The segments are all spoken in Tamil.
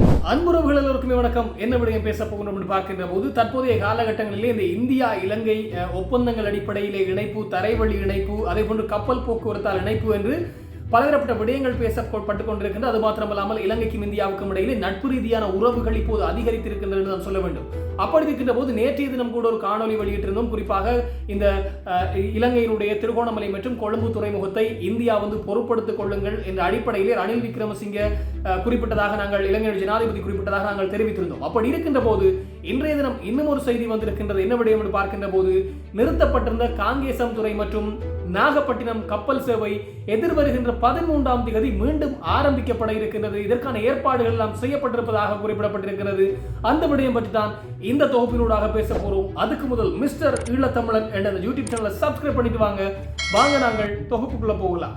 அன்புறவுகள் எல்லோருக்குமே வணக்கம். என்ன விடயம் பேச போகணும் என்று பார்க்கின்ற போது தற்போதைய காலகட்டங்களிலே இந்த இந்தியா இலங்கை ஒப்பந்தங்கள் அடிப்படையிலே இணைப்பு தரைவழி இணைப்பு அதே போன்று கப்பல் போக்குவரத்தால் இணைப்பு என்று பலதரப்பட்ட விடயங்கள் பேசப்பட்டு கொண்டிருக்கின்றது அது மாத்திரமல்லாமல் இலங்கைக்கும் இந்தியாவுக்கும் இடையிலே நட்பு ரீதியான உறவுகள் இப்போது அதிகரித்திருக்கின்றன என்று நான் சொல்ல வேண்டும். அப்படி இருக்கின்ற போது நேற்றைய தினம் கூட ஒரு காணொலி வெளியிட்டிருந்தோம். குறிப்பாக இந்த இலங்கையினுடைய திருகோணமலை மற்றும் கொழும்பு துறைமுகத்தை இந்தியா வந்து பொறுப்படுத்திக் கொள்ளுங்கள் என்ற அடிப்படையிலே ரணில் விக்ரமசிங்க குறிப்பிட்டதாக நாங்கள் இலங்கை ஜனாதிபதி குறிப்பிட்டதாக நாங்கள் தெரிவித்திருந்தோம். அப்படி இருக்கின்ற போது இன்றைய தினம் இன்னும் ஒரு செய்தி வந்திருக்கின்றது. என்ன விடயம் என்று பார்க்கின்ற போது நிறுத்தப்பட்டிருந்த காங்கேசம் துறை மற்றும் நாகப்பட்டினம் கப்பல் சேவை எதிர்வருகின்ற பதிமூன்றாம் தேதி மீண்டும் ஆரம்பிக்கப்பட இருக்கின்றது. இதற்கான ஏற்பாடுகள் எல்லாம் செய்யப்பட்டிருப்பதாக குறிப்பிடப்பட்டிருக்கிறது. அந்த விடயம் பற்றி தான் இந்த தொகுப்பினூடாக பேச போறோம். அதுக்கு முதல் மிஸ்டர் ஈழத்தமிழன் என்ற யூடியூப் சேனலை சப்ஸ்கிரைப் பண்ணிட்டு வாங்க. வாங்க நாங்கள் தொகுப்புக்குள்ள போகலாம்.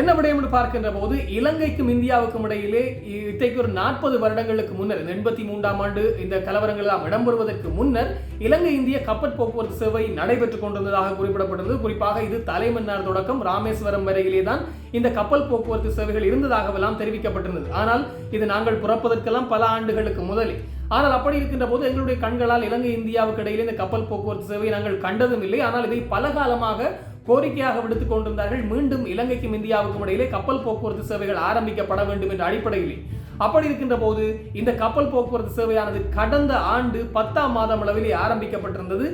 என்ன விடயம் என்று பார்க்கின்ற போது இலங்கைக்கும் இந்தியாவுக்கும் இடையிலே இத்தைக்கு ஒரு நாற்பது வருடங்களுக்கு முன்னர் எண்பத்தி மூன்றாம் ஆண்டு இந்த கலவரங்கள் எல்லாம் இடம்பெறுவதற்கு முன்னர் இலங்கை இந்திய கப்பல் போக்குவரத்து சேவை நடைபெற்றுக் கொண்டிருந்ததாக குறிப்பிடப்பட்டிருந்தது குறிப்பாக இது தலைமன்னார் தொடக்கம் ராமேஸ்வரம் வரையிலே தான் இந்த கப்பல் போக்குவரத்து சேவைகள் இருந்ததாகவெல்லாம் தெரிவிக்கப்பட்டிருந்தது. ஆனால் இது நாங்கள் புறப்பதற்கெல்லாம் பல ஆண்டுகளுக்கு முதலே. ஆனால் அப்படி இருக்கின்ற போது எங்களுடைய கண்களால் இலங்கை இந்தியாவுக்கு இடையிலே இந்த கப்பல் போக்குவரத்து சேவை நாங்கள் கண்டதும் இல்லை. ஆனால் இதை பல காலமாக கோரிக்கையாக விடுத்துக் கொண்டிருந்தார்கள். மீண்டும் இலங்கைக்கும் இந்தியாவுக்கும் இடையிலே கப்பல் போக்குவரத்து சேவைகள் ஆரம்பிக்கப்பட வேண்டும் என்ற அடிப்படையிலே அப்படி இருக்கின்ற போது இந்த கப்பல் போக்குவரத்து சேவையானது கடந்த ஆண்டு பத்தாம் மாதம் அளவிலே ஆரம்பிக்கப்பட்டிருந்தது.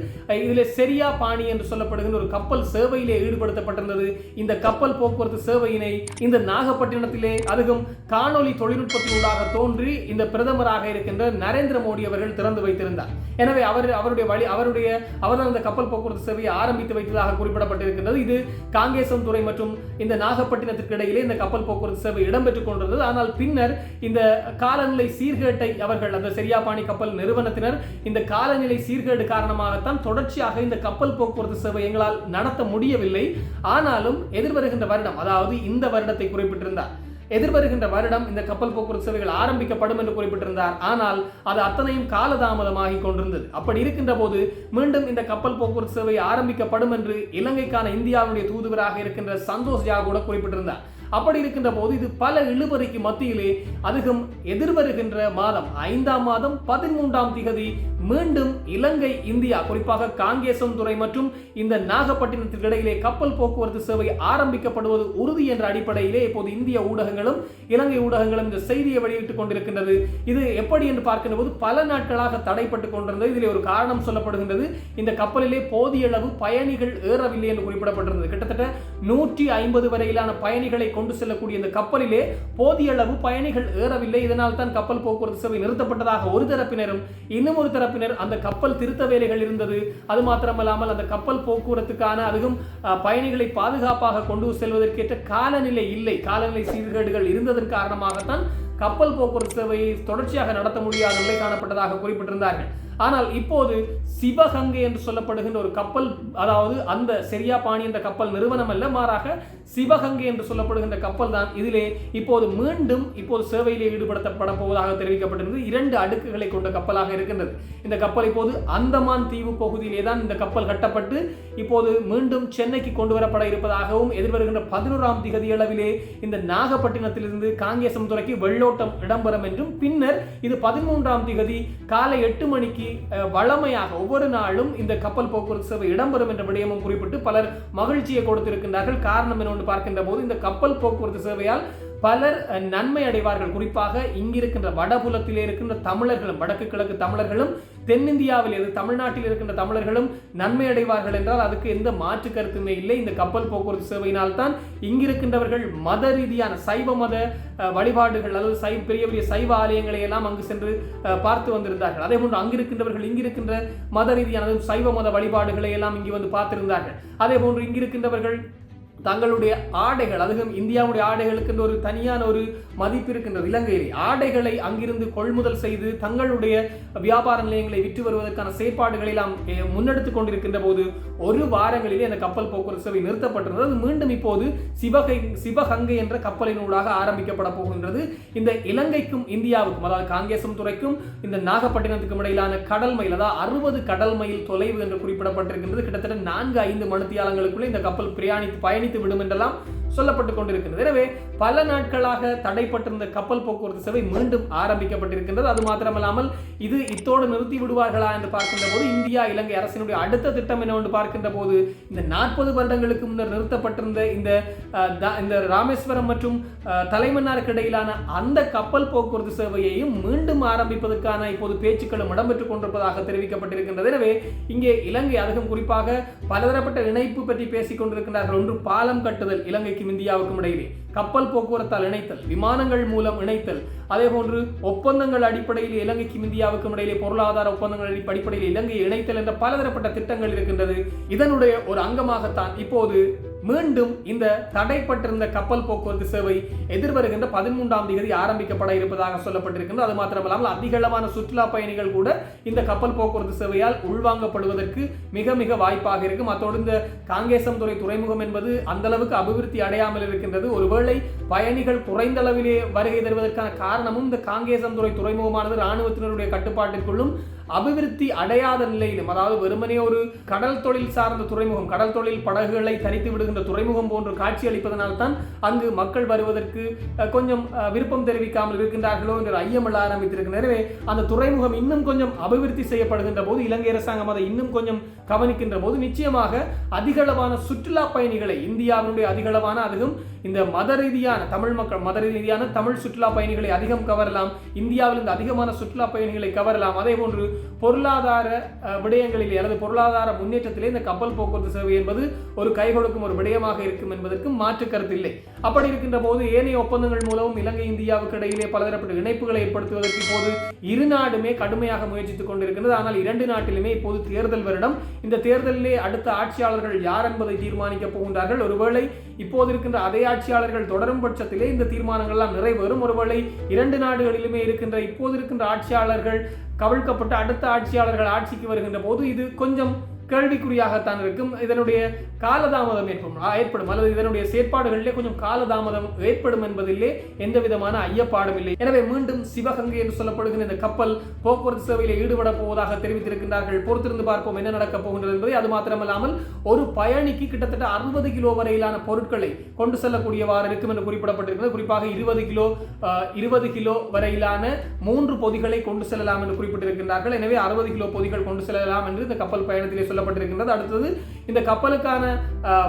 இதில் செரியா பாணி என்று சொல்லப்படுகின்ற ஒரு கப்பல் சேவையிலே ஈடுபடுத்தப்பட்டிருந்தது. இந்த கப்பல் போக்குவரத்து சேவையினை இந்த நாகப்பட்டினத்திலே அதுவும் காணொலி தொழில்நுட்பத்தினூடாக தோன்றி இந்த பிரதமராக இருக்கின்ற நரேந்திர மோடி அவர்கள் திறந்து வைத்திருந்தார். எனவே அவர் அவருடைய வழி அவருடைய அவர்தான் இந்த கப்பல் போக்குவரத்து சேவையை ஆரம்பித்து வைத்ததாக குறிப்பிடப்பட்டிருக்கின்றது. இது காங்கேசம் துறை மற்றும் இந்த நாகப்பட்டினத்திற்கு இடையிலே இந்த கப்பல் போக்குவரத்து சேவை இடம்பெற்றுக் கொண்டிருந்தது. ஆனால் பின்னர் இந்த காலநிலை சீர்கேட்டை அவர்கள் அந்த செரியாபாணி கப்பல் நிறுவனத்தினர் இந்த காலநிலை சீர்கேடு காரணமாகத்தான் தொடர்ச்சியாக இந்த கப்பல் போக்குவரத்து சேவை எங்களால் நடத்த முடியவில்லை. ஆனாலும் எதிர்வருகின்ற வருடம் அதாவது இந்த வருடத்தை குறிப்பிட்டிருந்தார். எதிர்வருகின்ற வருடம் இந்த கப்பல் போக்குவரத்து சேவைகள் ஆரம்பிக்கப்படும் என்று குறிப்பிட்டிருந்தார். ஆனால் அது அத்தனையும் காலதாமதமாகி கொண்டிருந்தது. அப்படி இருக்கின்ற போது மீண்டும் இந்த கப்பல் போக்குவரத்து சேவை ஆரம்பிக்கப்படும் என்று இலங்கைக்கான இந்தியாவுடைய தூதுவராக இருக்கின்ற சந்தோஷ் ஜா கூட குறிப்பிட்டிருந்தார். அப்படி இருக்கின்ற போது இது பல இழுபறிக்கு மத்தியிலே அதிகம் எதிர்வருகின்ற மாதம் ஐந்தாம் மாதம் பதிமூன்றாம் திகதி மீண்டும் இலங்கை இந்தியா குறிப்பாக காங்கேசம் துறை மற்றும் இந்த நாகப்பட்டினத்திற்கு இடையிலே கப்பல் போக்குவரத்து சேவை ஆரம்பிக்கப்படுவது உறுதி என்ற அடிப்படையிலே இப்போது இந்திய ஊடகங்களும் இலங்கை ஊடகங்களும் இந்த செய்தியை வெளியிட்டுக் கொண்டிருக்கின்றது. இது எப்படி என்று பார்க்கின்ற போது பல நாட்களாக தடைப்பட்டு கொண்டிருந்தது. இதிலே ஒரு காரணம் சொல்லப்படுகின்றது. இந்த கப்பலிலே போதிய அளவு பயணிகள் ஏறவில்லை என்று குறிப்பிடப்பட்டிருந்தது. கிட்டத்தட்ட நூற்றி ஐம்பது வரையிலான பயணிகளை கொண்டு செல்லக்கூடிய இந்த கப்பலிலே போதிய அளவு பயணிகள் ஏறவில்லை. இதனால் தான் கப்பல் போக்குவரத்து சேவை நிறுத்தப்பட்டதாக ஒரு தரப்பினரும் இன்னும் ஒரு பின்னர் அந்த கப்பல் திருத்த வேலைகள் இருந்தது. அது மாத்திரமல்லாமல் அந்த கப்பல் போக்குவரத்துக்கான அதுவும் பயணிகளை பாதுகாப்பாக கொண்டு செல்வதற்கேற்ற காலநிலை இல்லை. காலநிலை சீர்கேடுகள் இருந்ததன் காரணமாகத்தான் கப்பல் போக்குவரத்து சேவையை தொடர்ச்சியாக நடத்த முடியாத நிலை காணப்பட்டதாக குறிப்பிட்டிருந்தார்கள். ஆனால் இப்போது சிவகங்கை என்று சொல்லப்படுகின்ற ஒரு கப்பல் அதாவது அந்த செரியா பாணி என்ற கப்பல் நிறுவனம் அல்ல மாறாக சிவகங்கை என்று சொல்லப்படுகின்ற கப்பல் தான். இதிலே இப்போது மீண்டும் இப்போது சேவையிலே ஈடுபடுத்தப்பட போவதாக தெரிவிக்கப்பட்டிருந்தது. இரண்டு அடுக்குகளை கொண்ட கப்பலாக இருக்கின்றது. இந்த கப்பல் இப்போது அந்தமான் தீவு பகுதியிலே தான் இந்த கப்பல் கட்டப்பட்டு இப்போது மீண்டும் சென்னைக்கு கொண்டு வரப்பட இருப்பதாகவும் எதிர்வருகின்ற பதினோராம் திகதி அளவிலே இந்த நாகப்பட்டினத்திலிருந்து காங்கேசம் துறைக்கு வெள்ளோட்டம் இடம்பெறும் என்றும் பின்னர் இது பதிமூன்றாம் திகதி காலை எட்டு மணிக்கு வளமையாக வழமையாக ஒவ்வொரு நாளும் இந்த கப்பல் போக்குவரத்து சேவை இடம்பெறும் என்ற விடயமும் குறிப்பிட்டு பலர் மகிழ்ச்சியை கொடுத்திருக்கின்றார்கள். காரணம் என்னவென்று பார்க்கின்ற போது இந்த கப்பல் போக்குவரத்து சேவையால் பலர் நன்மை அடைவார்கள். குறிப்பாக இங்கிருக்கின்ற வடபுலத்திலே இருக்கின்ற தமிழர்களும் வடக்கு கிழக்கு தமிழர்களும் தென்னிந்தியாவில் இருந்து தமிழ்நாட்டில் இருக்கின்ற தமிழர்களும் நன்மை அடைவார்கள் என்றால் அதுக்கு எந்த மாற்று கருத்துமே இல்லை. இந்த கப்பல் போக்குவரத்து சேவையினால் தான் இங்கிருக்கின்றவர்கள் மத ரீதியான சைவ மத வழிபாடுகள் அல்லது சை பெரிய பெரிய சைவ ஆலயங்களை எல்லாம் அங்கு சென்று பார்த்து வந்திருந்தார்கள். அதே போன்று அங்கிருக்கின்றவர்கள் இங்கிருக்கின்ற மத ரீதியான சைவ மத வழிபாடுகளை எல்லாம் இங்கு வந்து பார்த்திருந்தார்கள். அதே போன்று இங்கிருக்கின்றவர்கள் தங்களுடைய ஆடைகள் அதுவும் இந்தியாவுடைய ஆடைகளுக்கு ஒரு தனியான ஒரு மதிப்பு இருக்கின்றது இலங்கையிலே. ஆடைகளை அங்கிருந்து கொள்முதல் செய்து தங்களுடைய வியாபார நிலையங்களை விற்று வருவதற்கான செயற்பாடுகளை நாம் முன்னெடுத்து முன்னெடுத்துக் கொண்டிருக்கின்ற போது ஒரு வாரங்களிலே அந்த கப்பல் போக்குவரத்து சேவை நிறுத்தப்பட்டிருந்தது. அது மீண்டும் இப்போது சிவகை சிவகங்கை என்ற கப்பலினூடாக ஆரம்பிக்கப்பட போகின்றது. இந்த இலங்கைக்கும் இந்தியாவுக்கும் அதாவது காங்கேசம் துறைக்கும் இந்த நாகப்பட்டினத்துக்கும் இடையிலான கடல் மைல் அதாவது அறுபது கடல் மைல் தொலைவு என்று குறிப்பிடப்பட்டிருக்கின்றது. கிட்டத்தட்ட நான்கு ஐந்து மணித்தியாலங்களுக்குள்ளே இந்த கப்பல் பிரயாணித்து பயணித்து விடும் என்றெல்லாம் சொல்லப்பட்டு கொண்டிருக்கிறது எனவே பல நாட்களாக தடைப்பட்டிருந்த கப்பல் போக்குவரத்து சேவை மீண்டும் ஆரம்பிக்கப்பட்டிருக்கின்றது. அது மாத்திரமல்லாமல் இது இத்தோடு நிறுத்தி விடுவார்களா என்று பார்க்கின்ற போது இந்தியா இலங்கை அரசினுடைய அடுத்த திட்டம் என்னவென்று பார்க்கின்ற போது இந்த நாற்பது வருடங்களுக்கு முன்னர் நிறுத்தப்பட்டிருந்த இந்த த- இந்த ராமேஸ்வரம் மற்றும் தலைமன்னாருக்கு இடையிலான அந்த கப்பல் போக்குவரத்து சேவையையும் மீண்டும் ஆரம்பிப்பதற்கான இப்போது பேச்சுக்களும் இடம்பெற்றுக் கொண்டிருப்பதாக தெரிவிக்கப்பட்டிருக்கின்றது. எனவே இங்கே இலங்கை அதிகம் குறிப்பாக பலதரப்பட்ட இணைப்பு பற்றி பேசிக் கொண்டிருக்கிறார்கள் ஒன்று பாலம் கட்டுதல் இலங்கைக்கு இலங்கைக்கும் இந்தியாவுக்கும் இடையிலே கப்பல் போக்குவரத்தால் இணைத்தல் விமானங்கள் மூலம் இணைத்தல் அதே போன்று ஒப்பந்தங்கள் அடிப்படையில் இலங்கைக்கும் இந்தியாவுக்கும் இடையிலே பொருளாதார ஒப்பந்தங்கள் அடிப்படையில் இலங்கையை இணைத்தல் என்ற பலதரப்பட்ட திட்டங்கள் இருக்கின்றது. இதனுடைய ஒரு அங்கமாகத்தான் இப்போது மீண்டும் இந்த தடைப்பட்டிருந்த கப்பல் போக்குவரத்து சேவை எதிர்வருகின்ற பதிமூன்றாம் தேதி ஆரம்பிக்கப்பட இருப்பதாக சொல்லப்பட்டிருக்கின்றது. அது மாத்திரமல்லாமல் அதிகளவான சுற்றுலா பயணிகள் கூட இந்த கப்பல் போக்குவரத்து சேவையால் உள்வாங்கப்படுவதற்கு மிக மிக வாய்ப்பாக இருக்கும். அத்தோடு இந்த காங்கேசம் துறை துறைமுகம் என்பது அந்த அளவுக்கு அபிவிருத்தி அடையாமல் இருக்கின்றது. ஒருவேளை பயணிகள் குறைந்த அளவிலே வருகை தருவதற்கான காரணமும் இந்த காங்கேசம் துறை துறைமுகமானது இராணுவத்தினருடைய கட்டுப்பாட்டிற்குள்ளும் அபிவிருத்தி அடையாத நிலையிலும் அதாவது வெறுமனே ஒரு கடல் தொழில் சார்ந்த துறைமுகம் கடல் தொழில் படகுகளை தரித்து விடுகின்ற துறைமுகம் போன்று காட்சி அளிப்பதனால் தான் அங்கு மக்கள் வருவதற்கு கொஞ்சம் விருப்பம் தெரிவிக்காமல் இருக்கின்றார்களோ என்ற ஐயம் எழ ஆரம்பித்திருக்கின்றன அந்த துறைமுகம் இன்னும் கொஞ்சம் அபிவிருத்தி செய்யப்படுகின்ற போது இலங்கை அரசாங்கம் அதை இன்னும் கொஞ்சம் கவனிக்கின்ற போது நிச்சயமாக அதிகளவான சுற்றுலா பயணிகளை இந்தியாவினுடைய அதிகளவான அதுவும் இந்த மத ரீதியான தமிழ் மக்கள் மத ரீதியான தமிழ் சுற்றுலா பயணிகளை அதிகம் கவரலாம் இந்தியாவிலிருந்து அதிகமான சுற்றுலா பயணிகளை கவரலாம். அதே போன்று பொருளாதார விடயங்களில் அல்லது பொருளாதார முன்னேற்றத்திலே இந்த கப்பல் போக்குவரத்து சேவை என்பது ஒரு கை கொடுக்கும் ஒரு விடயமாக இருக்கும் என்பதற்கு மாற்று கருத்து இல்லை. அப்படி இருக்கின்ற போது ஏனைய ஒப்பந்தங்கள் மூலமும் இலங்கை இந்தியாவுக்கு இடையிலே பலதரப்பட்ட இணைப்புகளை ஏற்படுத்துவதற்கு இப்போது இரு நாடுமே கடுமையாக முயற்சித்துக் கொண்டிருக்கின்றது. ஆனால் இரண்டு நாட்டிலுமே இப்போது தேர்தல் வருடம். இந்த தேர்தலிலே அடுத்த ஆட்சியாளர்கள் யார் என்பதை தீர்மானிக்கப் போகின்றார்கள்? ஒருவேளை இப்போது இருக்கின்ற அதே ஆட்சியாளர்கள் தொடரும் பட்சத்திலே இந்த தீர்மானங்கள் எல்லாம் நிறைவேறும். ஒருவேளை இரண்டு நாடுகளிலுமே இருக்கின்ற இப்போது இருக்கின்ற ஆட்சியாளர்கள் கவிழ்க்கப்பட்டு அடுத்த ஆட்சியாளர்கள் ஆட்சிக்கு வருகின்ற போது இது கொஞ்சம் கேள்விக்குறியாகத்தான் இருக்கும். இதனுடைய காலதாமதம் ஏற்படும் ஏற்படும். அல்லது இதனுடைய செயற்பாடுகளிலே கொஞ்சம் காலதாமதம் ஏற்படும் என்பதிலே எந்த விதமான ஐயப்பாடும் இல்லை. எனவே மீண்டும் சிவகங்கை என்று சொல்லப்படுகிற இந்த கப்பல் போக்குவரத்து சேவையில் ஈடுபட போவதாக தெரிவித்திருக்கின்றார்கள். பொறுத்திருந்து பார்ப்போம் என்ன நடக்கப் போகின்றது என்பதை. அது மாத்திரமல்லாமல் ஒரு பயணிக்கு கிட்டத்தட்ட அறுபது கிலோ வரையிலான பொருட்களை கொண்டு செல்லக்கூடியவாறு இருக்கும் என்று குறிப்பிடப்பட்டிருக்கிறது. குறிப்பாக இருபது கிலோ இருபது கிலோ வரையிலான மூன்று பொதிகளை கொண்டு செல்லலாம் என்று குறிப்பிட்டிருக்கின்றார்கள். எனவே அறுபது கிலோ பொதிகள் கொண்டு செல்லலாம் என்று இந்த கப்பல் பயணத்திலே சொல்ல சொல்லப்பட்டிருக்கின்றது அடுத்தது இந்த கப்பலுக்கான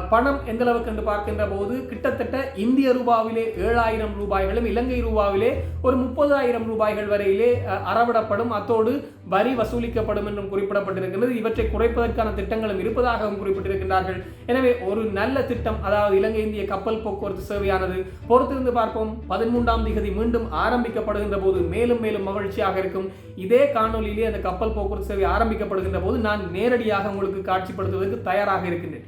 பணம் எந்த அளவுக்கு என்று பார்க்கின்ற போது கிட்டத்தட்ட இந்திய ரூபாவிலே ஏழாயிரம் ரூபாய்களும் இலங்கை ரூபாவிலே ஒரு முப்பதாயிரம் ரூபாய்கள் வரையிலே அறவிடப்படும். அத்தோடு வரி வசூலிக்கப்படும் என்றும் குறிப்பிடப்பட்டிருக்கின்றது. இவற்றை குறைப்பதற்கான திட்டங்களும் இருப்பதாகவும் குறிப்பிட்டிருக்கின்றார்கள். எனவே ஒரு நல்ல திட்டம் அதாவது இலங்கை இந்திய கப்பல் போக்குவரத்து சேவையானது பொறுத்திருந்து பார்ப்போம். பதிமூன்றாம் திகதி மீண்டும் ஆரம்பிக்கப்படுகின்ற போது மேலும் மேலும் மகிழ்ச்சியாக இருக்கும். இதே காணொலியிலே அந்த கப்பல் போக்குவரத்து சேவை ஆரம்பிக்கப்படுகின்ற போது நான் நேரடியாக உங்களுக்கு காட்சிப்படுத்துவதற்கு தயாராக இருக்கின்றேன்.